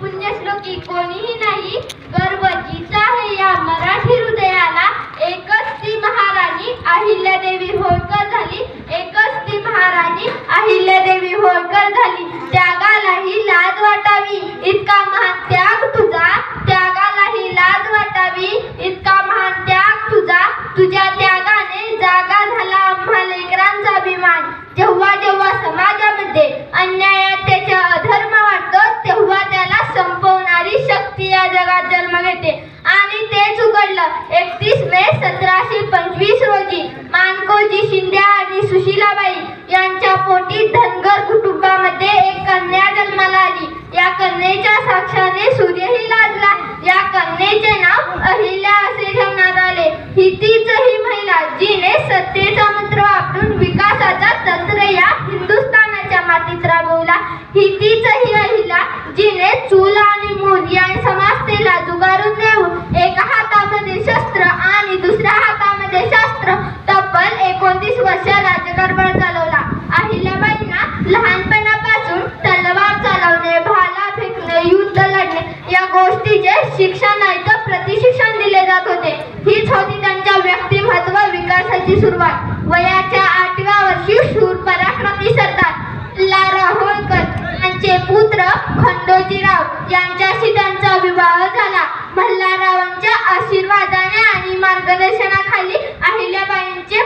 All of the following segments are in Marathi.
पुण्यश्लोकी कोणीही नाही. गर्वजीचा आहे या मराठी हृदयाला. एकच ती महाराणी अहिल्यादेवी होळकर झाली. एकच ती महाराणी अहिल्यादेवी होळकर झाली. त्यागालाही लाज वाटावी. इतका महान त्याग तुझा. त्यागालाही लाज वाटावी. इतका महान त्याग तुझा. तुझ्या त्यागाने जागा झाला आम्हा लेकरांचा अभिमान. ही तीच ही महिला जिने सत्तेचा मंत्र वापरून विकासाचा तंत्र या हिंदुस्थानाच्या मातीत राबवला. ही तीच ही अहिला जिने चूल आणि मूल या समाजतेला जुगारून देऊन एका हातामध्ये शस्त्र आणि दुसऱ्या हातामध्ये शास्त्र तब्बल एकोणतीस वर्ष राज्यकारभार चालवला. अहिल्याबाईंना लहानपणापासून तलवार चालवणे भाला फेकणे युद्ध लढणे या गोष्टीचे शिक्षण नाही तर प्रतिशिक्षण दिले जात होते. हीच होती विकासाची सुरुवात. वयाच्या आठव्या वर्षी शूर पराक्रमी सरदार लारा होळकर यांचे पुत्र खंडोजीराव यांच्याशी त्यांचा विवाह झाला. मल्हाररावांच्या आशीर्वादाने आणि मार्गदर्शनाखाली अहिल्याबाईंचे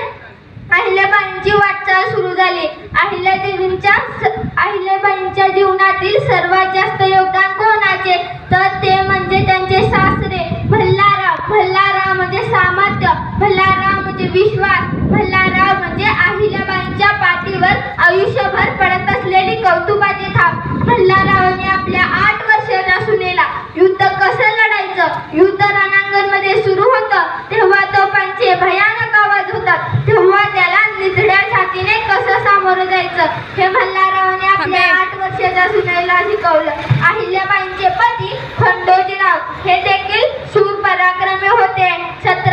अहिल्याबाईंची वाटचाल सुरू झाली. अहिल्यादेवींच्या देवींच्या अहिल्याबाईंच्या जीवनातील सर्वात जास्त योगदान कोणाचे? तर ते म्हणजे त्यांचे सासरे भल्लाराव भल्लाराव म्हणजे सामर्थ्य भल्लाराव म्हणजे विश्वास भल्लाराव म्हणजे अहिल्याबाईंच्या पाठीवर आयुष्यभर पडत असलेली कौतुकाची थाप भल्लारावांनी आपल्या आठ वर्षाच्या सुनेला युद्ध कसं लढायचं युद्ध रणांगणमध्ये सुरू होतं. तेव्हा तो पंचे भयानक आवाज होतात. तेव्हा त्याला निधड्या छातीने कसं सामोरं जायचं? हे भल्लारावाने आपल्या आठ वर्षाच्या सुनेला शिकवलं. अहिल्याबाईंचे पती खंडोजीराव. हे देखील शूर पराक्रमी होते. सतराशे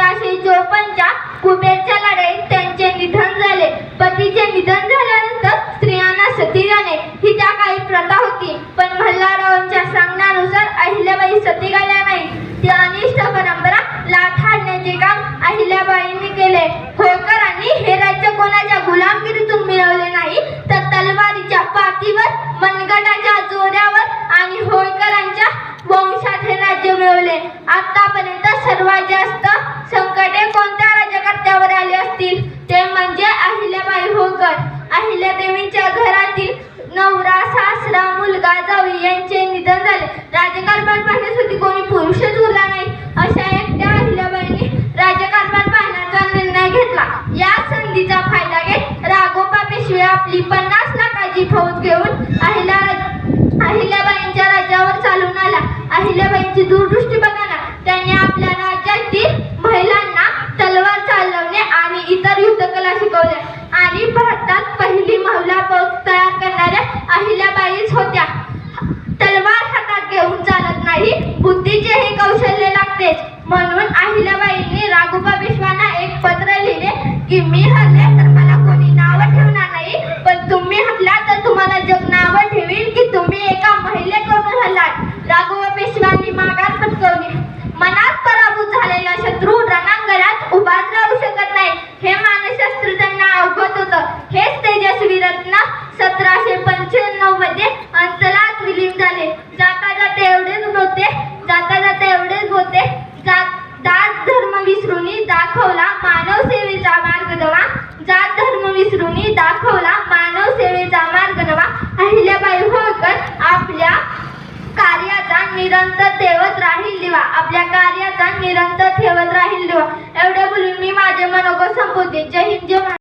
मिळवले. आतापर्यंत सर्वात जास्त संकटे कोणत्या राज्यकर्त्यावर आली असतील? ते म्हणजे अहिल्याबाई होळकर. अहिल्यादेवीच्या घरातील नवरा सासरा मुलगा जावी यांचे निधन झाले. राजकारभार पाहण्यासाठी कोणी पुरुषच उरला नाही. अशा एकट्या अहिल्याबाईंनी राजकारभार पाहण्याचा निर्णय घेतला. या संधीचा फायदा घेत राघोबा पेशवे आपली पन्नास लाखाची फौज घेऊन अहिल्या अहिल्याबाईंच्या राज्यावर चालून आला. अहिल्याबाईंची दूरदृष्टी बघा ना. निरंतर ठेवत राहील दिवा. आपल्या कार्याचा निरंतर ठेवत राहील दिवा. एवढ्या बोलून मी माझे मनोगत संपवते. जय हिंद जय